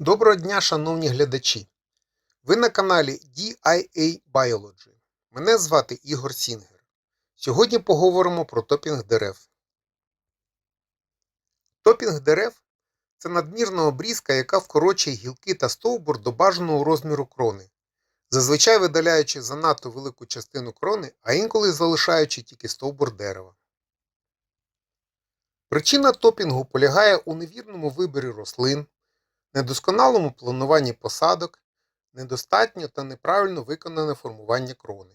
Доброго дня, шановні глядачі! Ви на каналі DIA Biology. Мене звати Ігор Сінгер. Сьогодні поговоримо про топінг дерев. Топінг дерев це надмірна обрізка, яка вкорочує гілки та стовбур до бажаного розміру крони, зазвичай видаляючи занадто велику частину крони, а інколи залишаючи тільки стовбур дерева. Причина топінгу полягає у невірному виборі рослин, недосконалому плануванні посадок, недостатньо та неправильно виконане формування крони.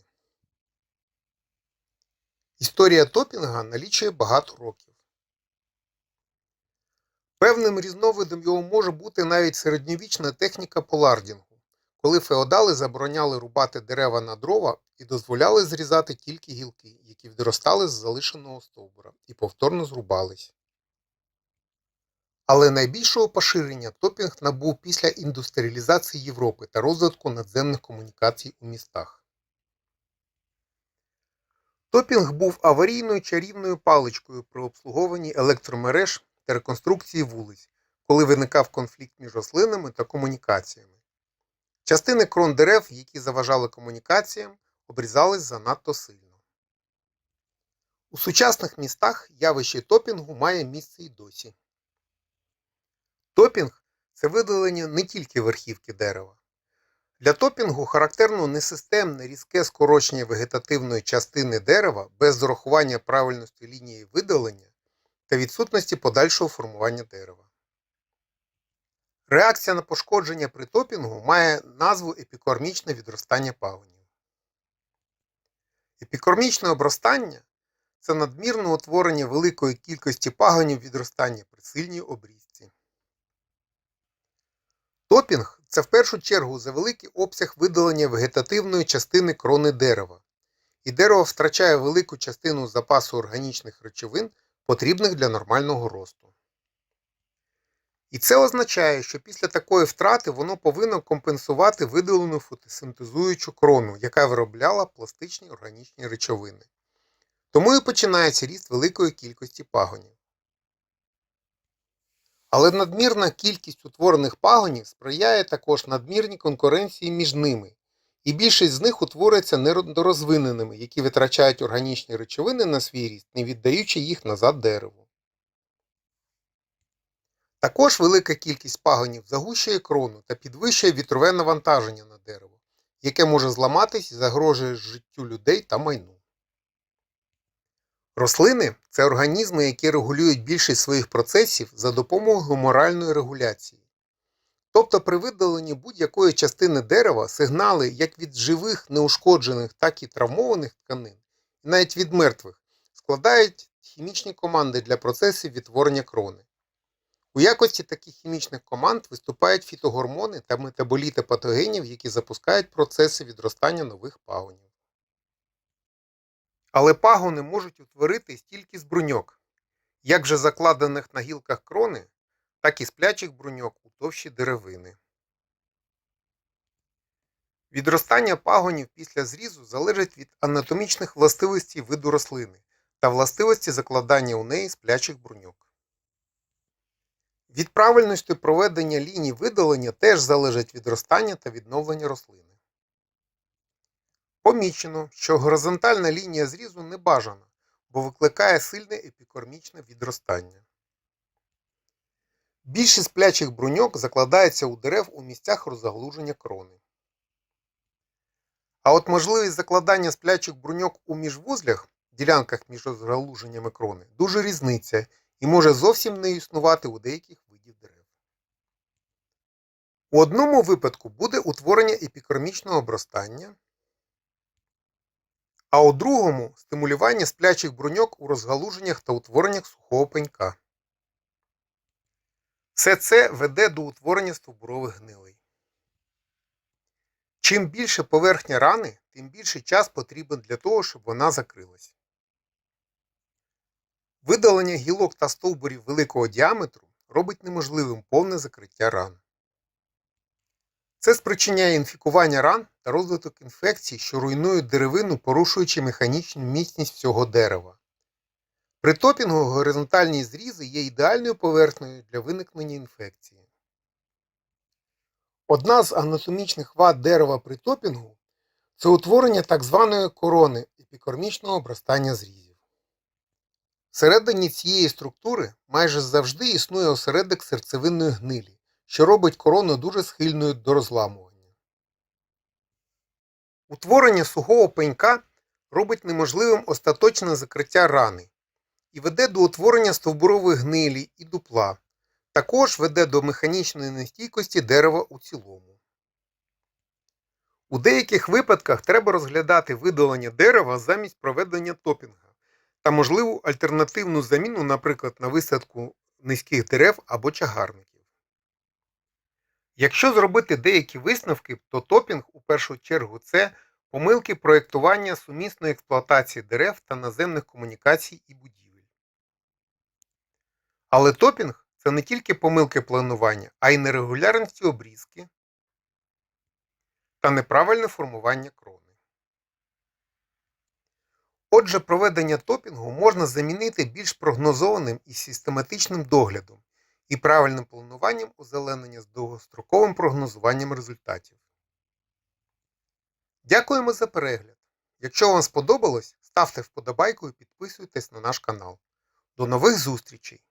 Історія топінга налічує багато років. Певним різновидом його може бути навіть середньовічна техніка полардінгу, коли феодали забороняли рубати дерева на дрова і дозволяли зрізати тільки гілки, які відростали з залишеного стовбура і повторно зрубались. Але найбільшого поширення топінг набув після індустріалізації Європи та розвитку надземних комунікацій у містах. Топінг був аварійною чарівною паличкою при обслуговуванні електромереж та реконструкції вулиць, коли виникав конфлікт між рослинами та комунікаціями. Частини крон дерев, які заважали комунікаціям, обрізались занадто сильно. У сучасних містах явище топінгу має місце й досі. Топінг це видалення не тільки верхівки дерева. Для топінгу характерно несистемне різке скорочення вегетативної частини дерева без зрахування правильності лінії видалення та відсутності подальшого формування дерева. Реакція на пошкодження при топінгу має назву епікормічне відростання пагонів. Епікормічне обростання це надмірне утворення великої кількості пагонів відростання при сильній обрізці. Топінг це в першу чергу за великий обсяг видалення вегетативної частини крони дерева, і дерево втрачає велику частину запасу органічних речовин, потрібних для нормального росту. І це означає, що після такої втрати воно повинно компенсувати видалену фотосинтезуючу крону, яка виробляла пластичні органічні речовини. Тому і починається ріст великої кількості пагонів. Але надмірна кількість утворених пагонів сприяє також надмірній конкуренції між ними, і більшість з них утворюється недорозвиненими, які витрачають органічні речовини на свій ріст, не віддаючи їх назад дереву. Також велика кількість пагонів загущує крону та підвищує вітрове навантаження на дерево, яке може зламатись і загрожує життю людей та майну. Рослини це організми, які регулюють більшість своїх процесів за допомогою гуморальної регуляції. Тобто при видаленні будь-якої частини дерева сигнали як від живих неушкоджених, так і травмованих тканин, і навіть від мертвих, складають хімічні команди для процесів відтворення крони. У якості таких хімічних команд виступають фітогормони та метаболіти патогенів, які запускають процеси відростання нових пагонів. Але пагони можуть утворити стільки з бруньок, як вже закладених на гілках крони, так і сплячих бруньок у товщі деревини. Відростання пагонів після зрізу залежить від анатомічних властивостей виду рослини та властивості закладання у неї сплячих бруньок. Від правильності проведення ліній видалення теж залежить відростання та відновлення рослини. Помічено, що горизонтальна лінія зрізу не бажана, бо викликає сильне епікормічне відростання. Більшість сплячих бруньок закладається у дерев у місцях розгалуження крони. А от можливість закладання сплячих бруньок у міжвузлях, ділянках між розгалуженнями крони, дуже різниця і може зовсім не існувати у деяких видів дерев. У одному випадку буде утворення епікормічного обростання, а у другому стимулювання сплячих бруньок у розгалуженнях та утвореннях сухого пенька. Все це веде до утворення стовбурових гнилей. Чим більше поверхня рани, тим більший час потрібен для того, щоб вона закрилась. Видалення гілок та стовбурів великого діаметру робить неможливим повне закриття ран. Це спричиняє інфікування ран та розвиток інфекцій, що руйнують деревину, порушуючи механічну міцність всього дерева. При топінгу горизонтальні зрізи є ідеальною поверхнею для виникнення інфекції. Одна з анатомічних вад дерева при топінгу це утворення так званої корони епікормічного обростання зрізів. Всередині цієї структури майже завжди існує осередок серцевинної гнилі, що робить корону дуже схильною до розламування. Утворення сухого пенька робить неможливим остаточне закриття рани і веде до утворення стовбурової гнилі і дупла. Також веде до механічної нестійкості дерева у цілому. У деяких випадках треба розглядати видалення дерева замість проведення топінга та можливу альтернативну заміну, наприклад, на висадку низьких дерев або чагарників. Якщо зробити деякі висновки, то топінг у першу чергу це помилки проєктування сумісної експлуатації дерев та наземних комунікацій і будівель. Але топінг це не тільки помилки планування, а й нерегулярності обрізки та неправильне формування крони. Отже, проведення топінгу можна замінити більш прогнозованим і систематичним доглядом і правильним плануванням озеленення з довгостроковим прогнозуванням результатів. Дякуємо за перегляд! Якщо вам сподобалось, ставте вподобайку і підписуйтесь на наш канал. До нових зустрічей!